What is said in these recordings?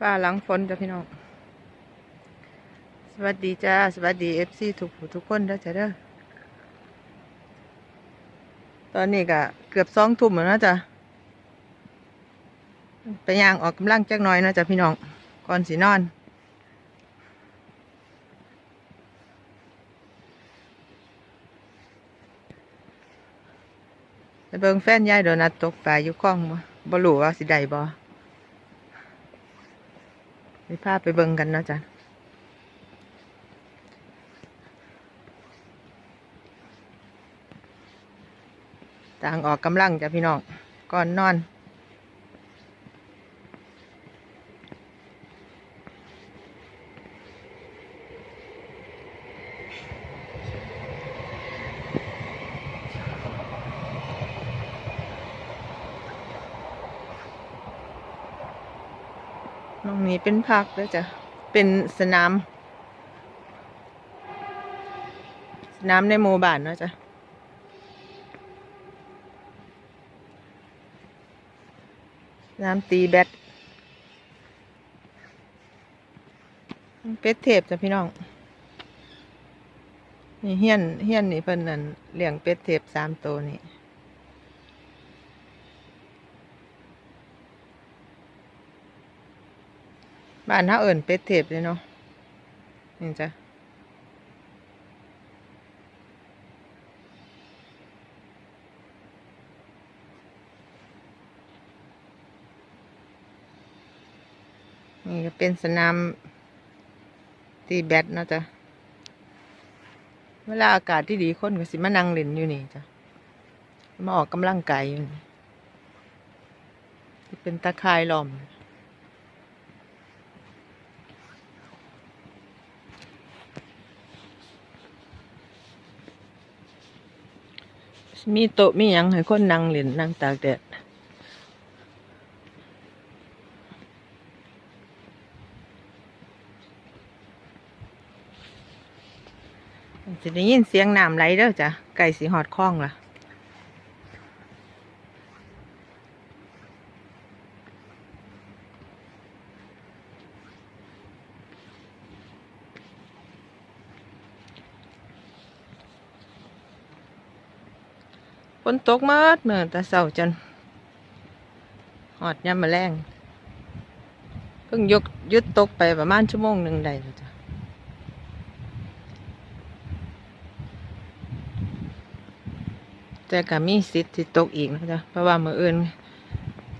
ป้าหลังฝนจ้ะพี่น้อง สวัสดีจ้า สวัสดีเอฟซีทุกผู้ทุกคนเด้อจ้ะเด้อ ตอนนี้ก็เกือบสองทุ่มแล้วนะจ้ะไปย่างออกกำลังจักหน่อยนะจ้ะพี่น้อง ก่อนสินอน ไปเบิ่งแฟนยายโดนัทตกปลาอยู่คลองบ่บ่รู้ว่าสิได้บ่ ไปพาไปเบิ่งกันเนาะจ้ะต่างออกกำลังจ้ะพี่น้องก่อนนอน ตรงนี้เป็นพักด้วจ้ะ เป็นสนาม สนามในหมู่บ้านเนาะจ้ะสนามตีแบดเป็ดเทพจ้ะพี่น้อง นี่เฮียนเฮียนนี่เพิ่นนั่นเลี้ยงเป็ดเทพสามตัวนี่ บ้านเฮาเอิ้นเป็ดเทพเลยเนาะนี่จ้ะนี่ก็เป็นสนามตีแบดนะจ้ะเวลาอากาศที่ดีคนก็สิมานั่งเล่นอยู่นี่จ้ะ มาออกกำลังกายอยู่นี่เป็นตะข่ายล้อม มีโต๊ะมีหยังให้คนนั่งเล่นนั่งตากแดดจะได้ยินเสียงน้ำไหลเด้อจ้ะไก่สีหอดคล้องล่ะ นตกเมื่อเมื่อแต่เสาจนหอดยามมาแรงเพิ่งยกยุดตกไปประมาณชั่วโมงหนึ่งได้แล้วจ้ะแต่ก็มีสิทธิ์ที่ตกอีกนะจ๊ะเพราะว่ามืออื่น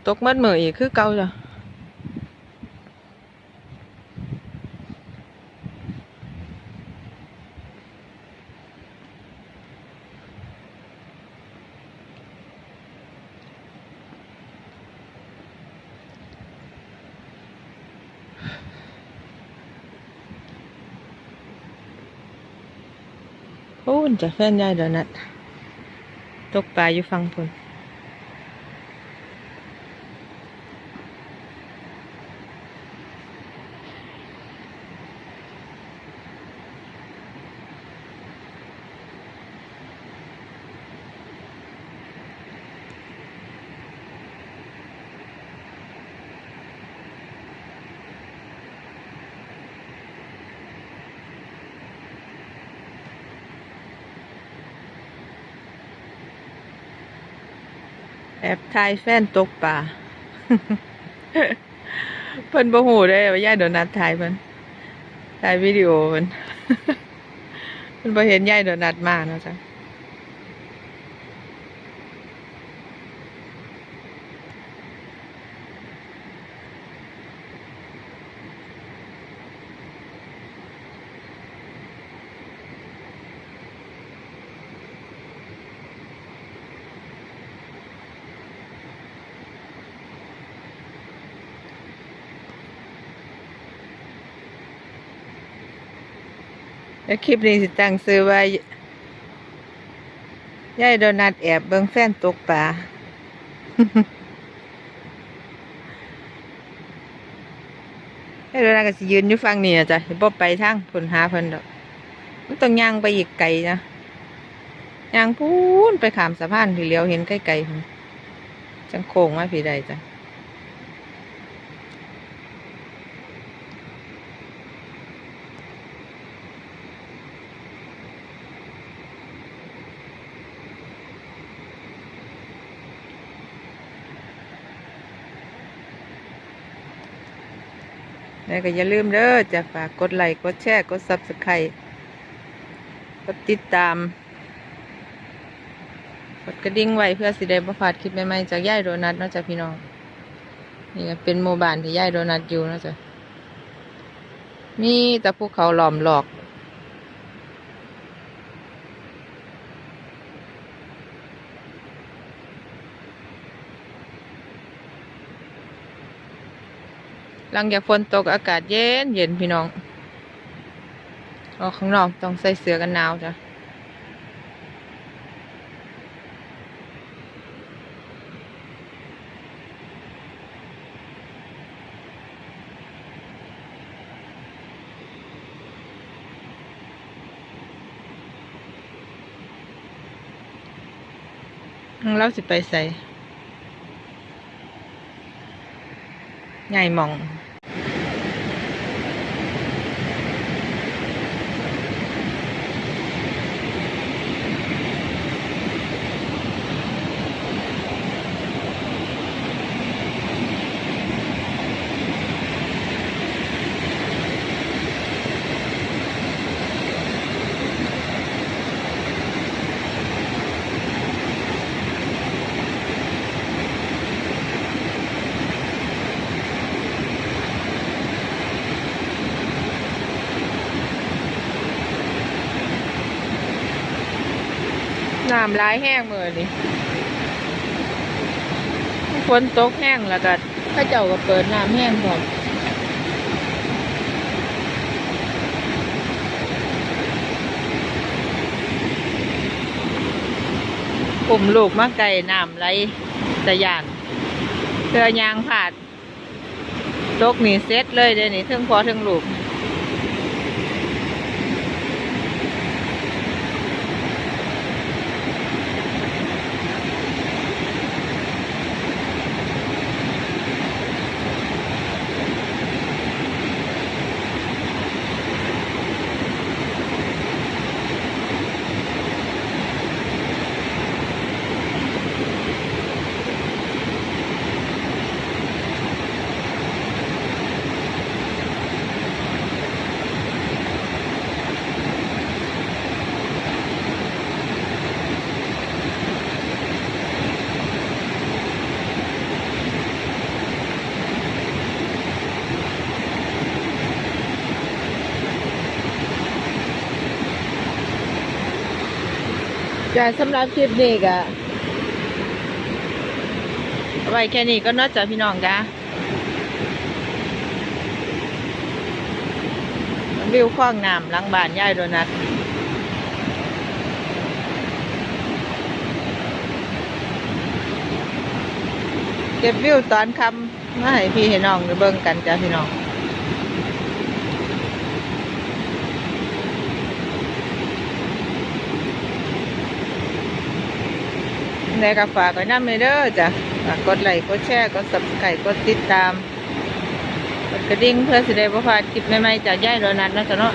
ตกเมื่อมืออีกคือเก่าจ้ะ พูนจะเคลื่อนย้ายโดนัทตกปลาอยู่ฟังพุ่น แอบถ่ายแฟนตกปลาเพิ่นบ่หูได้ว่ายายโดนัทถ่ายเพิ่นถ่ายวิดีโอเพิ่นเพิ่นบ่เห็นยายโดนัทมาเนาะจ้ะ แล้วคลิปนี้สิตั้งซื้อว่ายายโดนัทแอบเบิ่งแฟนตกปลายายโดนัทก็สิยืนอยู่ฝั่งนี้นะจ้ะบ่ไปทางเพิ่นหาเพิ่นดอก มันต้องย่างไปอีกไกลนะย่างพูนไปขามสะพานที่เลี้ยวเห็นใกล้ๆจังโค้งมาพี่ใดจ้ะ แล้วก็อย่าลืมเด้อจะฝากกดไลค์ กดแชร์ กดซับสไครต์กดติดตาม กดกระดิ่งไว้เพื่อสิได้บ่พลาดคลิปใหม่ๆจากย่ายโดนัทเนาะจ้ะพี่น้อง นี่ก็เป็นโมบานที่ย่ายโดนัทอยู่เนาะจ้ะมีแต่ภูเขาหลอมหลอก หลังจากฝนตกอากาศเย็นเย็นพี่น้องออกข้างนอกต้องใส่เสื้อกันหนาวจ้ะเราสิไปใส่ใหญ่มอง น้ำร้ายแห้งเมือนี่ฝนตกแห้งแล้วก็เข้าเจ้าก็เปิดน้ำแห้งพร้อมกลุ่มลูกมาไก่น้ำไหลตะยานเพื่อยางผาดตกนี่เซ็ตเลยเดี๋ยวนี้ทึงพอทึงลูก จ้ะสำหรับคลิปนี้ก็ไว้แค่นี้ก็นอกจากพี่น้องจ้ะวิวคว้างน้ำหลังบ้านย่ายโดนัทเก็บวิวตอนคำมาให้พี่ให้น้องด้เบิ่งกันจ้ะพี่น้อง ในกฝากไว้น้ำเลยเด้อจ้ะฝากกดไลค์กดแชร์กดสับไก่กดติดตามกดกระดิ่งเพื่อสิได้บ่พาดคลิปใหม่ๆจากย่ายโรนัทนะจ๊ะเนาะ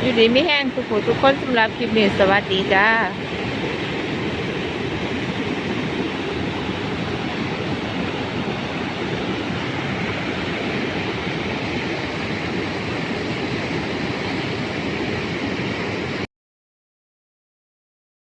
อยู่ดีไม่แห้งทุกผู้ทุกคนสำหรับคลิปนี้สวัสดีจ้า